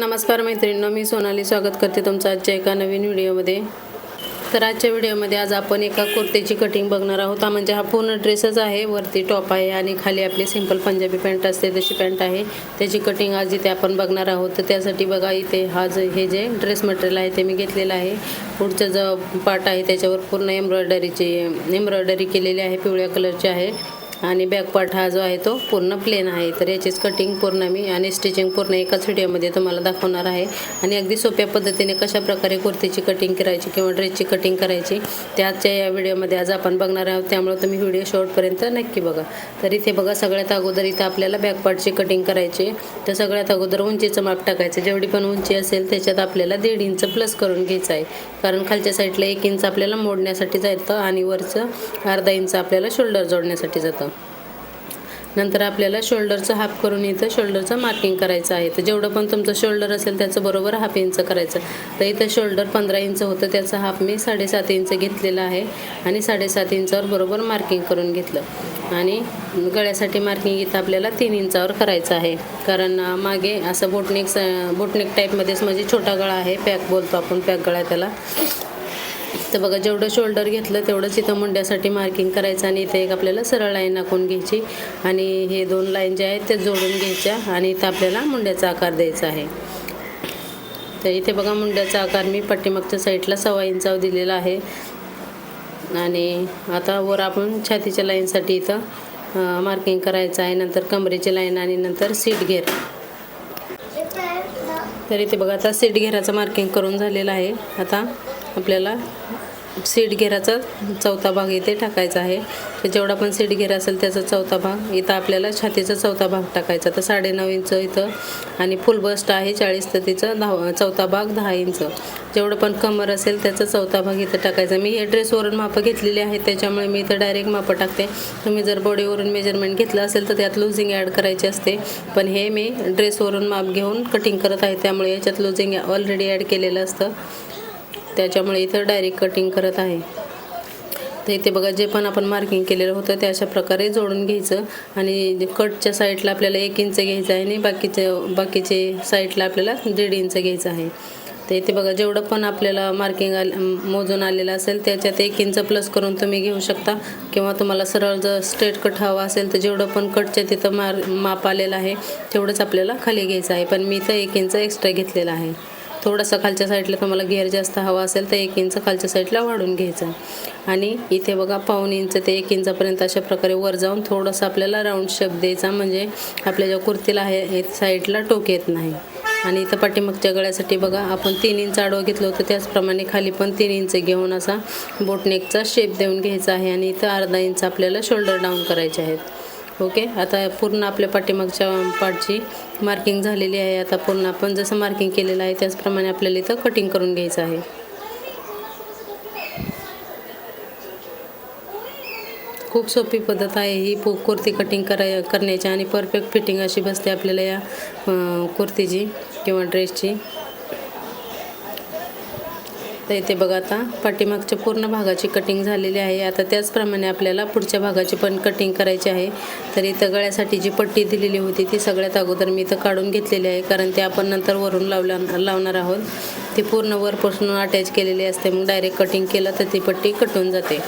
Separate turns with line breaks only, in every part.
नमस्कार मैत्रिणींनो मी सोनाली स्वागत करते तुमचं आजच्या एका नवीन व्हिडिओमध्ये. तर आजच्या व्हिडिओमध्ये आज आपण एका कुर्तीची कटिंग बघणार आहोत. हा म्हणजे हा पूर्ण ड्रेसच आहे वरती टॉप आहे आणि खाली आपली सिंपल पंजाबी पॅन्ट असते तशी पॅन्ट आहे त्याची कटिंग आज इथे आपण बघणार आहोत. तर त्यासाठी बघा इथे हा जे हे जे ड्रेस मटेरियल आहे ते मी घेतलेलं आहे. पुढचं जो पार्ट आहे त्याच्यावर पूर्ण एम्ब्रॉयडरीची एम्ब्रॉयडरी केलेली आहे पिवळ्या कलरची आहे. आणि बॅकपार्ट हा जो आहे तो पूर्ण प्लेन आहे. तर याचीच कटिंग पूर्ण मी आणि स्टिचिंग पूर्ण एकाच व्हिडिओमध्ये तुम्हाला दाखवणार आहे. आणि अगदी सोप्या पद्धतीने कशाप्रकारे कुर्तीची कटिंग करायची किंवा ड्रेसची कटिंग करायची ते आजच्या या व्हिडिओमध्ये आज आपण बघणार आहोत. त्यामुळे तुम्ही व्हिडिओ शेवटपर्यंत नक्की बघा. तर इथे बघा सगळ्यात अगोदर इथं आपल्याला बॅकपार्टची कटिंग करायची तर सगळ्यात अगोदर उंचीचं माप टाकायचं. जेवढी पण उंची असेल त्याच्यात आपल्याला दीड इंच प्लस करून घ्यायचं आहे. कारण खालच्या साईडला एक इंच आपल्याला मोडण्यासाठी जातं आणि वरचं अर्धा इंच आपल्याला शोल्डर जोडण्यासाठी जातं. नंतर आपल्याला शोल्डरचं हाफ करून इथं शोल्डरचं मार्किंग करायचं आहे. तर जेवढं पण तुमचं शोल्डर असेल त्याचं बरोबर हाफ इंच करायचं. तर इथं शोल्डर पंधरा इंच होतं त्याचा हाफ मी साडेसात इंच घेतलेला आहे. आणि साडेसात इंचावर बरोबर मार्किंग करून घेतलं. आणि गळ्यासाठी मार्किंग इथं आपल्याला तीन इंचावर करायचं आहे. कारण मागे असं बोटनेक बोटनेक टाईपमध्येच म्हणजे छोटा गळा आहे. पॅक बोलतो आपण पॅक गळा त्याला. तर बघा जेवढं शोल्डर घेतलं तेवढंच इथं मुंड्यासाठी मार्किंग करायचं आणि इथे एक आपल्याला सरळ लाईन आखून घ्यायची. आणि हे दोन लाईन जे आहेत ते जोडून घ्यायच्या आणि इथं आपल्याला मुंड्याचा आकार द्यायचा आहे. तर इथे बघा मुंड्याचा आकार मी पाठीमागच्या साईडला सव्वा इंचावर दिलेला आहे. आणि आता वर आपण छातीच्या लाईनसाठी इथं मार्किंग करायचं आहे. नंतर कमरेची लाईन आणि नंतर सीट घेर तर इथे बघा आता सीट घेराचं मार्किंग करून झालेलं आहे. आता आपल्याला सीट घेराचा चौथा भाग इथे टाकायचा आहे. तर जेवढा पण सीट घेरा असेल त्याचा चौथा भाग इथं आपल्याला छातीचा चौथा भाग टाकायचा. तर साडेनऊ इंच इथं आणि फुल बस्ट आहे चाळीस तर तिचं दहा चौथा भाग दहा इंच. जेवढं पण कमर असेल त्याचा चौथा भाग इथं टाकायचा. मी हे ड्रेसवरून मापं घेतलेली आहेत त्याच्यामुळे मी इथं डायरेक्ट मापं टाकते. तुम्ही जर बॉडीवरून मेजरमेंट घेतलं असेल तर त्यात लुझिंग ॲड करायची असते. पण हे मी ड्रेसवरून माप घेऊन कटिंग करत आहे त्यामुळे याच्यात लुझिंग ऑलरेडी ॲड केलेलं असतं. त्याच्यामुळे इथं डायरेक्ट कटिंग करत आहे. तर इथे बघा जे पण आपण मार्किंग केलेलं होतं ते अशा प्रकारे जोडून घ्यायचं. आणि कटच्या साईडला आपल्याला एक इंच घ्यायचं आहे आणि बाकीचे बाकीचे साईडला आपल्याला दीड इंच घ्यायचं आहे. तर इथे बघा जेवढं पण आपल्याला मार्किंग आल मोजून आलेलं असेल त्याच्यात एक इंच प्लस करून तुम्ही घेऊ शकता. किंवा तुम्हाला सरळ जर स्ट्रेट कट हवा असेल तर जेवढं पण कटच्या तिथं मार माप आलेलं आहे तेवढंच आपल्याला खाली घ्यायचं आहे. पण मी इथं एक इंच एक्स्ट्रा घेतलेला आहे. थोडासा खालच्या साईडला तुम्हाला घेर जास्त हवा असेल तर एक इंच खालच्या साईडला वाढून घ्यायचा. आणि इथे बघा पाऊण इंच ते एक इंचापर्यंत अशा प्रकारे वर जाऊन थोडंसं आपल्याला राऊंड शेप द्यायचा म्हणजे आपल्या ज्या कुर्तीला आहे हे साईडला टोक येत नाही. आणि इथं पाठीमागच्या गळ्यासाठी बघा आपण तीन इंच आडवं घेतलं होतं त्याचप्रमाणे खाली पण तीन इंच घेऊन असा बोटनेकचा शेप देऊन घ्यायचा आहे. आणि इथं अर्धा इंच आपल्याला शोल्डर डाऊन करायचे आहेत. ओके आता पूर्ण आपल्या पाठीमागच्या पार्टची मार्किंग झालेली आहे. आता पूर्ण आपण जसं मार्किंग केलेलं आहे त्याचप्रमाणे आपल्याला इथं कटिंग करून घ्यायचं आहे. खूप सोपी पद्धत आहे ही पु कुर्ती कटिंग कराय करण्याची आणि परफेक्ट फिटिंग अशी बसते आपल्याला या कुर्तीची किंवा ड्रेसची तर इथे बघा आता. पाठीमागच्या पूर्ण भागाची कटिंग झालेली आहे. आता त्याचप्रमाणे आपल्याला पुढच्या भागाची पण कटिंग करायची आहे. तर इथं गळ्यासाठी जी पट्टी दिलेली होती ती सगळ्यात अगोदर मी इथं काढून घेतलेली आहे. कारण ते आपण नंतर वरून लावल्या लावणार आहोत. ती पूर्ण वरपासून अटॅच केलेली असते. मग डायरेक्ट कटिंग केलं तर ती पट्टी कटून जाते.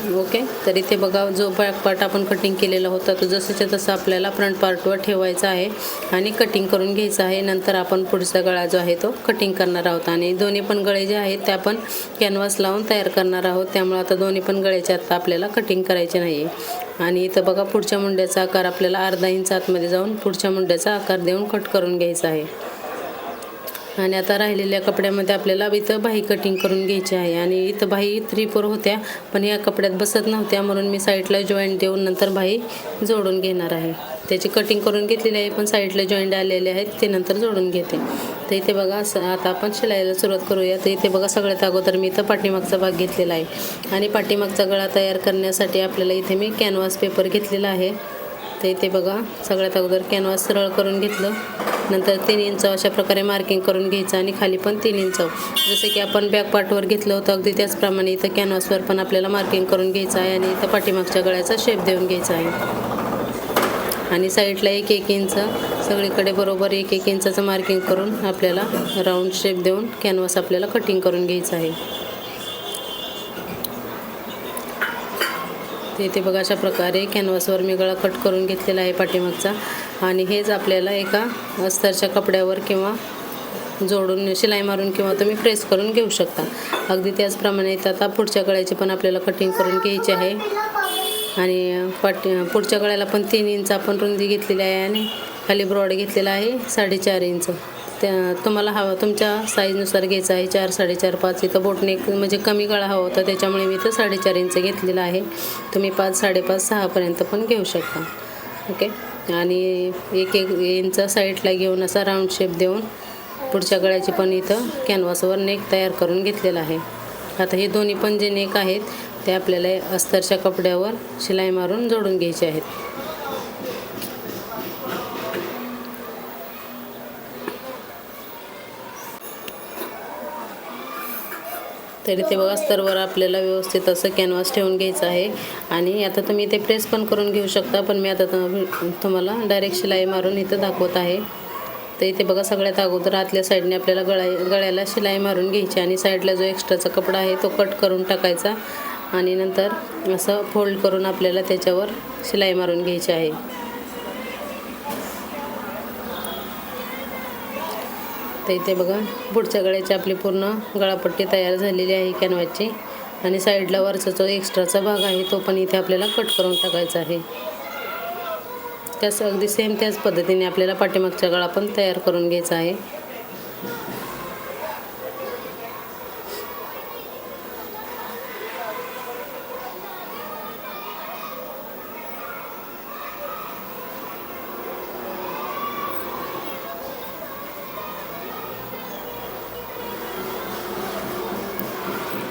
ओके तर इथे बघा जो बॅक पार्ट आपण कटिंग केलेला होता तो जसंच्या तसं आपल्याला फ्रंट पार्टवर ठेवायचा आहे आणि कटिंग करून घ्यायचं आहे. नंतर आपण पुढचा गळा जो आहे तो कटिंग करणार आहोत. आणि दोन्ही पण गळे जे आहेत ते आपण कॅनव्हास लावून तयार करणार आहोत. त्यामुळे आता दोन्ही पण गळ्याचे आता आपल्याला कटिंग करायचे नाही आहे आणि इथं बघा पुढच्या मुंड्याचा आकार आपल्याला अर्धा इंच आतमध्ये जाऊन पुढच्या मुंड्याचा आकार देऊन कट करून घ्यायचा आहे. आणि आता राहिलेल्या कपड्यामध्ये आपल्याला इथं बाही कटिंग करून घ्यायची आहे. आणि इथं बाही थ्री फोर होत्या पण या कपड्यात बसत नव्हत्या म्हणून मी साईडला जॉईंट देऊन नंतर बाही जोडून घेणार आहे. त्याची कटिंग करून घेतलेली आहे पण साईडला जॉईंट आलेले आहेत ते नंतर जोडून घेते. तर इथे बघा असं आता आपण शिलाईला सुरुवात करूया. तर इथे बघा सगळ्यात अगोदर मी इथं पाठीमागचा भाग घेतलेला आहे. आणि पाठीमागचा गळा तयार करण्यासाठी आपल्याला इथे मी कॅनव्हास पेपर घेतलेला आहे. तर इथे बघा सगळ्यात अगोदर कॅनव्हास सरळ करून घेतलं. नंतर तीन इंच अशा प्रकारे मार्किंग करून घ्यायचं आणि खाली पण तीन इंच जसं की आपण बॅक पार्टवर घेतलं होतं अगदी त्याचप्रमाणे इथं कॅनव्हासवर पण आपल्याला मार्किंग करून घ्यायचं आहे आणि इथं पाठीमागच्या गळ्याचा शेप देऊन घ्यायचा आहे. आणि साईडला एक एक इंच सगळीकडे बरोबर एक एक इंचाचं मार्किंग करून आपल्याला राऊंड शेप देऊन कॅनव्हास आपल्याला कटिंग करून घ्यायचं आहे. इथे बघा अशा प्रकारे कॅनव्हासवर मी गळा कट करून घेतलेला आहे पाठीमागचा. आणि हेच आपल्याला एका अस्तरच्या कपड्यावर किंवा जोडून शिलाई मारून किंवा तुम्ही प्रेस करून घेऊ शकता. अगदी त्याचप्रमाणे इथं आता पुढच्या गळ्याची पण आपल्याला कटिंग करून घ्यायची आहे. आणि पाटी पुढच्या गळ्याला पण तीन इंच आपण रुंदी घेतलेली आहे आणि खाली ब्रॉड घेतलेला आहे साडेचार इंच त्या तुम्हाला हवा तुमच्या साईजनुसार घ्यायचा आहे चार साडेचार पाच. इथं बोटने म्हणजे कमी गळा हवा होता त्याच्यामुळे मी इथं साडेचार इंच घेतलेला आहे. तुम्ही पाच साडेपाच सहापर्यंत पण घेऊ शकता. ओके आणि एक एक इंच साईडला घेऊन असा राऊंड शेप देऊन पुढच्या गळ्याची पण इथं कॅनव्हासवर नेक तयार करून घेतलेला आहे. आता हे दोन्ही पण जे नेक आहेत ते आपल्याला अस्तरच्या कपड्यावर शिलाई मारून जोडून घ्यायचे आहेत. तरी ते बघा स्तरवर आपल्याला व्यवस्थित असं कॅनव्हास ठेवून घ्यायचं आहे. आणि आता तुम्ही ते प्रेस पण करून घेऊ शकता पण मी आता तुम्हाला डायरेक्ट शिलाई मारून इथं दाखवत आहे. तर इथे बघा सगळ्यात अगोदर आतल्या साईडने आपल्याला गळा गळ्याला शिलाई मारून घ्यायची आणि साईडला जो एक्स्ट्राचा कपडा आहे तो कट करून टाकायचा. आणि नंतर असं फोल्ड करून आपल्याला त्याच्यावर शिलाई मारून घ्यायची आहे. तर इथे बघा पुढच्या गळ्याची आपली पूर्ण गळापट्टी तयार झालेली आहे कॅनव्हाची आणि साईडला वरचा जो एक्स्ट्राचा भाग आहे तो पण इथे आपल्याला कट करून टाकायचा आहे. त्याच अगदी सेम त्याच पद्धतीने आपल्याला पाठीमागचा गळा पण तयार करून घ्यायचा आहे.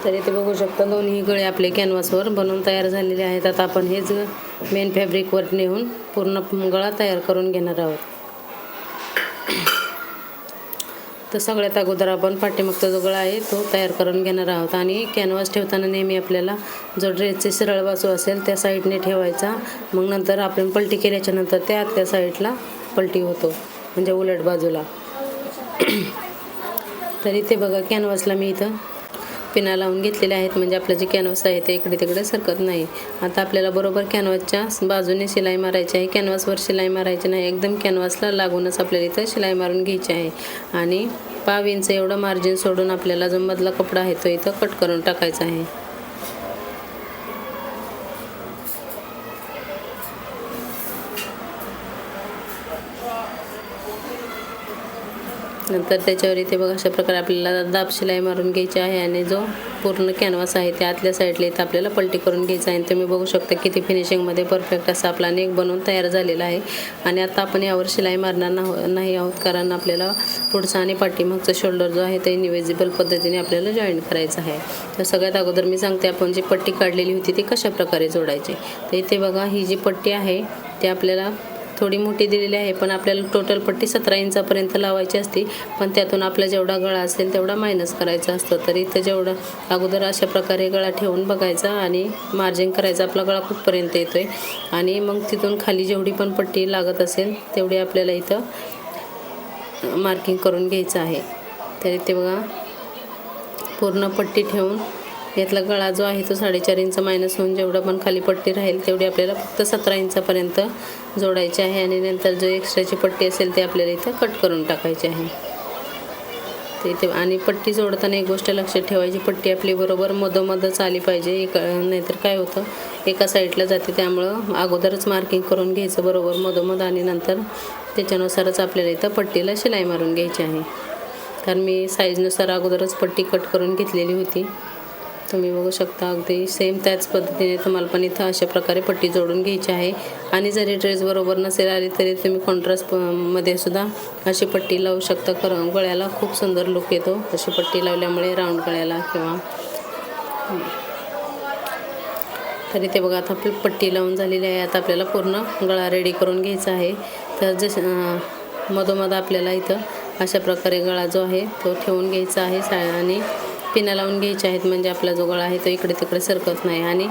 तर इथे बघू शकता. दोन्ही गळे आपले कॅनव्हासवर बनवून तयार झालेले आहेत. आता आपण हेच मेन फॅब्रिकवर नेऊन पूर्ण गळा तयार करून घेणार आहोत. तर सगळ्यात अगोदर आपण पाठीमागचा जो गळा आहे तो तयार करून घेणार आहोत. आणि कॅनव्हास ठेवताना नेहमी आपल्याला जो ड्रेसचे सरळ बाजू असेल त्या साईडने ठेवायचा. मग नंतर आपण पलटी केल्याच्यानंतर त्या त्या साईडला पलटी होतो. म्हणजे उलट बाजूला. तर इथे बघा कॅनव्हासला मी इथं पिना लावून घेतलेले आहेत. म्हणजे आपलं जे कॅनव्हास आहे ते इकडे तिकडे सरकत नाही. आता आपल्याला बरोबर कॅनव्हासच्या बाजूने शिलाई मारायची आहे. कॅनव्हासवर शिलाई मारायची नाही. एकदम कॅनव्हासला लागूनच आपल्याला इथं शिलाई मारून घ्यायची आहे. आणि पाव इंच एवढं मार्जिन सोडून आपल्याला जो मधला कपडा आहे तो इथं कट करून टाकायचा आहे. नंतर त्याच्यावर इथे बघा अशा प्रकारे आपल्याला दाब शिलाई मारून घ्यायची आहे आणि जो पूर्ण कॅनव्हास आहे त्या आतल्या साईडला इथं आपल्याला पलटी करून घ्यायचा आहे. आणि तुम्ही बघू शकता किती फिनिशिंगमध्ये परफेक्ट असा आपला नेक बनवून तयार झालेला आहे. आणि आता आपण यावर शिलाई मारणार नाही आहोत कारण आपल्याला पुढचा आणि पाठीमागचा शोल्डर जो आहे ते इनविजिबल पद्धतीने आपल्याला जॉईन करायचं आहे. तर सगळ्यात अगोदर मी सांगते आपण जी पट्टी काढलेली होती ती कशा प्रकारे जोडायची? तर इथे बघा ही जी पट्टी आहे ती आपल्याला थोडी मोठी दिलेली आहे पण आपल्याला टोटल पट्टी सतरा इंचापर्यंत लावायची असते पण त्यातून आपला जेवढा गळा असेल तेवढा मायनस करायचा असतो. तर इथं जेवढं अगोदर अशा प्रकारे गळा ठेवून बघायचा आणि मार्जिन करायचा आपला गळा कुठपर्यंत येतो आहे आणि मग तिथून खाली जेवढी पण पट्टी लागत असेल तेवढी आपल्याला इथं मार्किंग करून घ्यायचं आहे. तर इथे बघा पूर्ण पट्टी ठेवून यातला गळा जो आहे तो साडेचार इंच मायनस होऊन जेवढं पण खाली पट्टी राहील तेवढी आपल्याला फक्त सतरा इंचापर्यंत जोडायची आहे. आणि नंतर जो एक्स्ट्राची पट्टी असेल ते आपल्याला इथं कट करून टाकायची आहे. ते इथे आणि पट्टी जोडताना एक गोष्ट लक्षात ठेवायची पट्टी आपली बरोबर मधोमधच आली पाहिजे. एक नाहीतर काय होतं एका साईडला जाते त्यामुळं अगोदरच मार्किंग करून घ्यायचं बरोबर मधोमध आणि नंतर त्याच्यानुसारच आपल्याला इथं पट्टीला शिलाई मारून घ्यायची आहे. कारण मी साईजनुसार अगोदरच पट्टी कट करून घेतलेली होती. तुम्ही बघू शकता अगदी सेम त्याच पद्धतीने तुम्हाला पण इथं अशा प्रकारे पट्टी जोडून घ्यायची आहे. आणि जरी ड्रेस बरोबर नसेल आली तरी तुम्ही कॉन्ट्रास्टमध्ये सुद्धा अशी पट्टी लावू शकता. कर गळ्याला खूप सुंदर लुक येतो. अशी पट्टी लावल्यामुळे राऊंड गळ्याला किंवा तर इथे बघा आता आपली पट्टी लावून झालेली आहे. आता आपल्याला पूर्ण गळा रेडी करून घ्यायचा आहे. तर जसं मधोमध आपल्याला इथं अशा प्रकारे गळा जो आहे तो ठेवून घ्यायचा आहे. सा आणि पिना लावून घ्यायचे आहेत म्हणजे आपला जो गळा आहे तो इकडे तिकडे सरकत नाही. आणि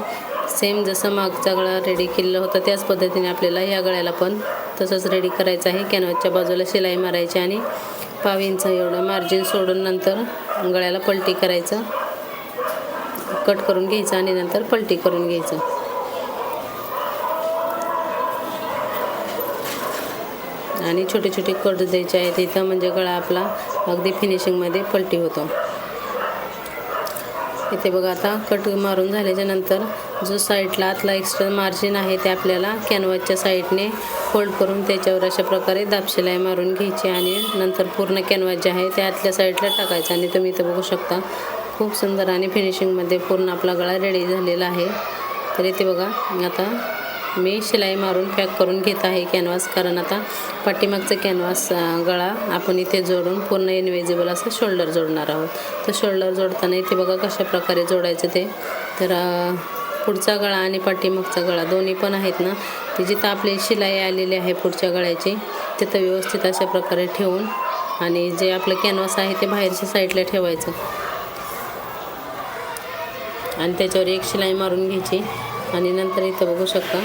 सेम जसं मागचा गळा रेडी केलेला होता त्याच पद्धतीने आपल्याला या गळ्याला पण तसंच रेडी करायचं आहे. कॅनव्हासच्या बाजूला शिलाई मारायची आणि पाव इंच एवढं मार्जिन सोडून नंतर गळ्याला पलटी करायचं. कट करून घ्यायचं आणि नंतर पलटी करून घ्यायचं. आणि छोटे छोटे कट द्यायचे आहेत इथं म्हणजे गळा आपला अगदी फिनिशिंगमध्ये पलटी होतो. इथे बघा आता कट मारून झाल्याच्यानंतर जो साईडला आतला एक्स्ट्रा मार्जिन आहे ते आपल्याला कॅनव्हासच्या साईडने फोल्ड करून त्याच्यावर अशा प्रकारे दापशिलाई मारून घ्यायची आणि नंतर पूर्ण कॅनव्हास जे आहे ते आतल्या साईडला टाकायचं. आणि तुम्ही इथं बघू शकता खूप सुंदर आणि फिनिशिंगमध्ये पूर्ण आपला गळा रेडी झालेला आहे. तर इथे बघा आता मी शिलाई मारून पॅक करून घेत आहे कॅनव्हास कारण आता पाठीमागचं कॅनव्हास गळा आपण इथे जोडून पूर्ण इनविजिबल असं शोल्डर जोडणार आहोत. तर शोल्डर जोडताना इथे बघा कशा प्रकारे जोडायचं ते. तर पुढचा गळा आणि पाठीमागचा गळा दोन्ही पण आहेत ना. ते जिथं आपली शिलाई आलेली आहे पुढच्या गळ्याची तिथं व्यवस्थित अशा प्रकारे ठेवून आणि जे आपलं कॅनव्हास आहे ते बाहेरच्या साईडला ठेवायचं. आणि त्याच्यावर एक शिलाई मारून घ्यायची. आणि नंतर इथं बघू शकता.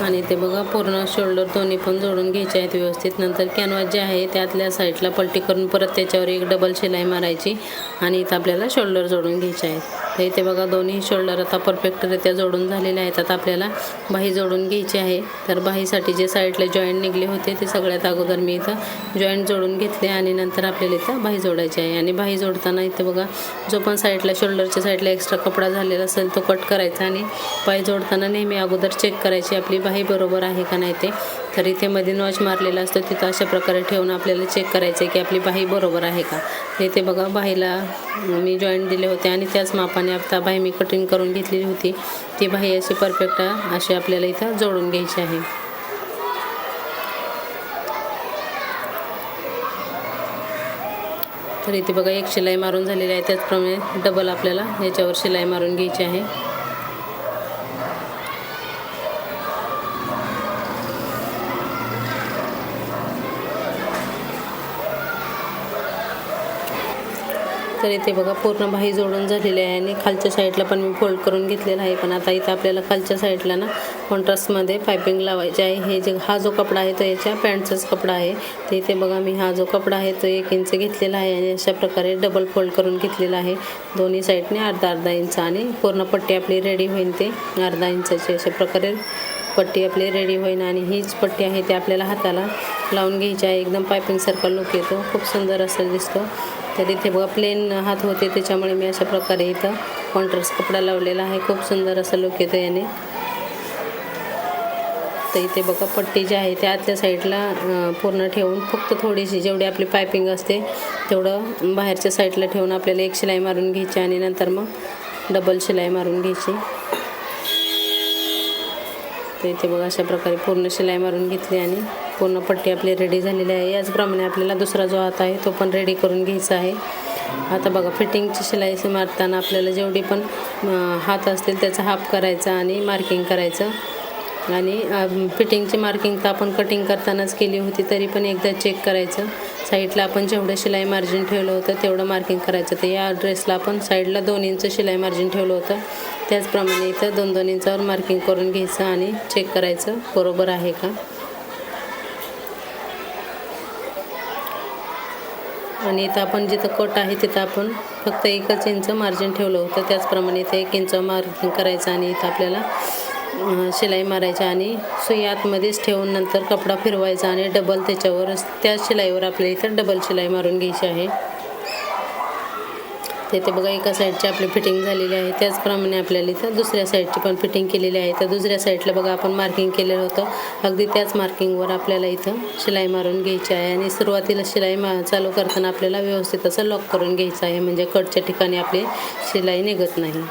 आणि ते बघा पूर्ण शोल्डर दोन्ही पण जोडून घ्यायचे आहेत व्यवस्थित. नंतर कॅनव्हास जे आहे त्यातल्या साईडला पलटी करून परत त्याच्यावर एक डबल शिलाई मारायची. आणि इथं आपल्याला शोल्डर जोडून घ्यायचे आहेत. तर इथे बघा दोन्ही शोल्डर आता परफेक्टरित्या जोडून झालेले आहेत. आता आपल्याला बाही जोडून घ्यायची आहे. तर बाहीसाठी जे साईडला जॉईंट निघले होते ते सगळ्यात अगोदर मी इथं जॉईंट जोडून घेतले आणि नंतर आपल्याला इथं बाही जोडायची आहे. आणि बाही जोडताना इथे बघा जो पण साईडला शोल्डरच्या साईडला एक्स्ट्रा कपडा झालेला असेल तो कट करायचा आणि बाही जोडताना नेहमी अगोदर चेक करायची आपली बाही बरोबर आहे का नाही ते. तर इथे मध्ये नॉच मारलेला असतो. तिथं अशा प्रकारे ठेवून आपल्याला चेक करायचं आहे की आपली बाही बरोबर आहे का? इथे बघा बाहीला मी जॉईंट दिले होते आणि त्याच मापाने आता बाही मी कटिंग करून घेतलेली होती. ती बाही अशी परफेक्ट अशी आपल्याला इथं जोडून घ्यायची आहे. तर इथे बघा एक शिलाई मारून झालेली आहे. त्याचप्रमाणे डबल आपल्याला याच्यावर शिलाई मारून घ्यायची आहे. तर इथे बघा पूर्ण भाई जोडून झालेली आहे आणि खालच्या साईडला पण मी फोल्ड करून घेतलेला आहे. पण आता इथं आपल्याला खालच्या साईडला ना कॉन्ट्रास्टमध्ये पायपिंग लावायचे आहे. हे जे हा जो कपडा आहे तो याच्या पॅन्टचाच कपडा आहे. तर इथे बघा मी हा जो कपडा आहे तो एक इंच घेतलेला आहे आणि अशा प्रकारे डबल फोल्ड करून घेतलेला आहे. दोन्ही साईडने अर्धा अर्धा इंच आणि पूर्ण पट्टी आपली रेडी होईल ते अर्धा इंचाची अशा प्रकारे पट्टी आपली रेडी होईल आणि हीच पट्टी आहे ती आपल्याला हाताला लावून घ्यायची आहे. एकदम पायपिंगसारखा लुक येतो. खूप सुंदर असं दिसतो. तर इथे बघा प्लेन हात होते त्याच्यामुळे मी अशा प्रकारे इथं कॉन्ट्रास्ट कपडा लावलेला आहे. खूप सुंदर असं लुक येतो याने. तर इथे बघा पट्टी जी आहे त्या आतल्या साईडला पूर्ण ठेवून फक्त थोडीशी जेवढी आपली पायपिंग असते तेवढं बाहेरच्या साईडला ठेवून आपल्याला एक शिलाई मारून घ्यायची आणि नंतर मग डबल शिलाई मारून घ्यायची. तर इथे बघा अशा प्रकारे पूर्ण शिलाई मारून घेतली आणि पूर्ण पट्टी आपली रेडी झालेली आहे. याचप्रमाणे आपल्याला दुसरा जो हात आहे तो पण रेडी करून घ्यायचा आहे. आता बघा फिटिंगची शिलाई मारताना आपल्याला जेवढी पण हात असतील त्याचा हाफ करायचा आणि मार्किंग करायचं. आणि फिटिंगची मार्किंग तर आपण कटिंग करतानाच केली होती तरी पण एकदा चेक करायचं. साईडला आपण जेवढं शिलाई मार्जिन ठेवलं होतं तेवढं मार्किंग करायचं. तर या ड्रेसला आपण साईडला दोन इंच शिलाई मार्जिन ठेवलं होतं. त्याचप्रमाणे इथं दोन दोन इंचावर मार्किंग करून घ्यायचं आणि चेक करायचं बरोबर आहे का? आणि इथं आपण जिथं कट आहे तिथं आपण फक्त एकच इंच मार्जिन ठेवलं होतं. त्याचप्रमाणे इथं एक इंच मार्जिन करायचं आणि इथं आपल्याला शिलाई मारायची आणि सुई आतमध्येच ठेवून नंतर कपडा फिरवायचा आणि डबल त्याच्यावर त्याच शिलाईवर आपल्या इथं डबल शिलाई मारून घ्यायची आहे. तिथे बघा एका साईडची आपली फिटिंग झालेली आहे. त्याचप्रमाणे आपल्याला इथं दुसऱ्या साईडची पण फिटिंग केलेली आहे. तर दुसऱ्या साईडला बघा आपण मार्किंग केलेलं होतं. अगदी त्याच मार्किंगवर आपल्याला इथं शिलाई मारून घ्यायची आहे. आणि सुरुवातीला शिलाई मा चालू करताना आपल्याला व्यवस्थित असं लॉक करून घ्यायचं आहे. म्हणजे कटच्या ठिकाणी आपली शिलाई निघत नाही.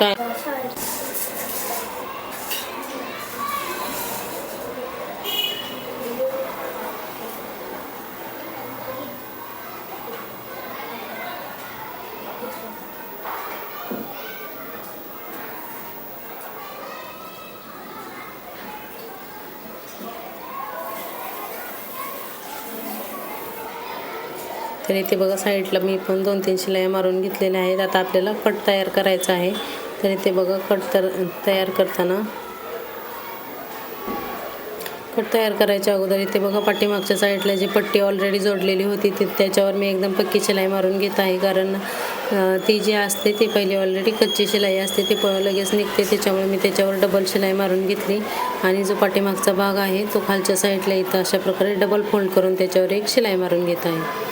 काय? तर इथे बघा साईडला मी पण दोन तीन शिलाई मारून घेतलेल्या आहेत. आता आपल्याला कट तयार करायचा आहे. तर इथे बघा कट तर तयार करताना कट तयार करायच्या अगोदर इथे बघा पाठीमागच्या साईडला जी पट्टी ऑलरेडी जोडलेली होती ती त्याच्यावर मी एकदम पक्की शिलाई मारून घेत आहे. कारण ती जी असते ती पहिली ऑलरेडी कच्ची शिलाई असते ती प लगेच निघते. त्याच्यामुळे मी त्याच्यावर डबल शिलाई मारून घेतली. आणि जो पाठीमागचा भाग आहे तो खालच्या साईडला इथं अशा प्रकारे डबल फोल्ड करून त्याच्यावर एक शिलाई मारून घेत आहे.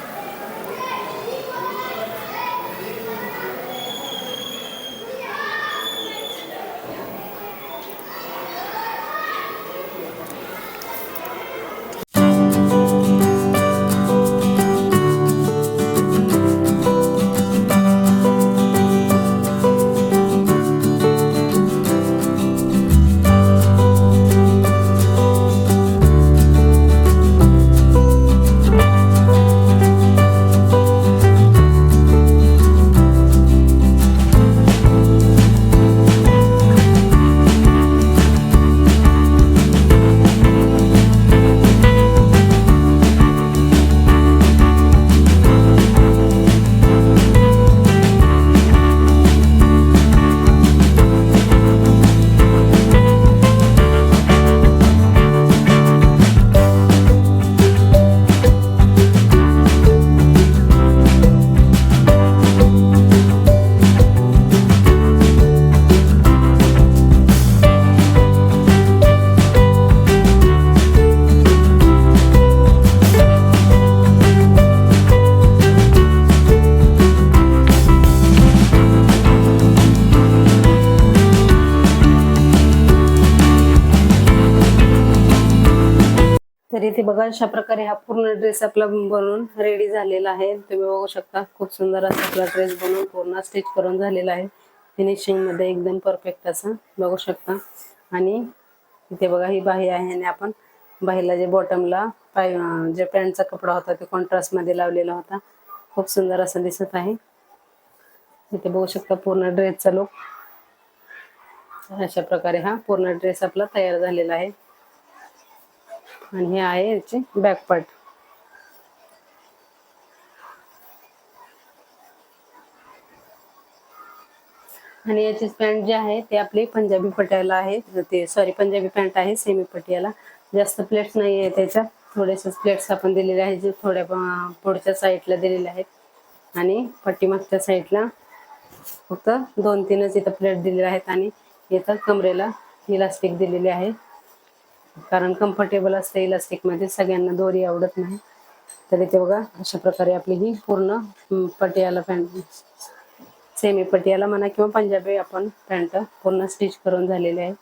इथे बघा अशा प्रकारे हा पूर्ण ड्रेस आपला बनवून रेडी झालेला आहे. तुम्ही बघू शकता खूप सुंदर असा आपला ड्रेस बनवून पूर्ण स्टिच करून झालेला आहे. फिनिशिंगमध्ये एकदम परफेक्ट असं बघू शकता. आणि इथे बघा ही बाही आहे आणि आपण बाहीला जे बॉटमला पाय जे पॅन्टचा कपडा होता ते कॉन्ट्रास्टमध्ये लावलेला होता. खूप सुंदर असं दिसत आहे. इथे बघू शकता पूर्ण ड्रेसचा लुक अशा प्रकारे हा पूर्ण ड्रेस आपला तयार झालेला आहे. आणि हे आहे याचे बॅकपार्ट आणि याची पॅन्ट जे आहे ते आपली पंजाबी पटियाला आहे. ते सॉरी पंजाबी पॅन्ट आहे सेमी पटियाला. जास्त प्लेट्स नाही आहे त्याच्यात थोडेसे प्लेट्स आपण दिलेले आहेत जे थोड्या पुढच्या साईडला दिलेले आहेत. आणि पाठीमागच्या साईडला फक्त दोन तीनच इथं प्लेट दिलेले आहेत. आणि इथं कमरेला इलास्टिक दिलेले आहे. कारण कम्फर्टेबल असते इलास्टिकमध्ये सगळ्यांना दोरी आवडत नाही. तर इथे बघा अशा प्रकारे आपली ही पूर्ण पटियाला पॅन्ट सेमी पटियाला म्हणा किंवा पंजाबी आपण पॅन्ट पूर्ण स्टिच करून झालेली आहे.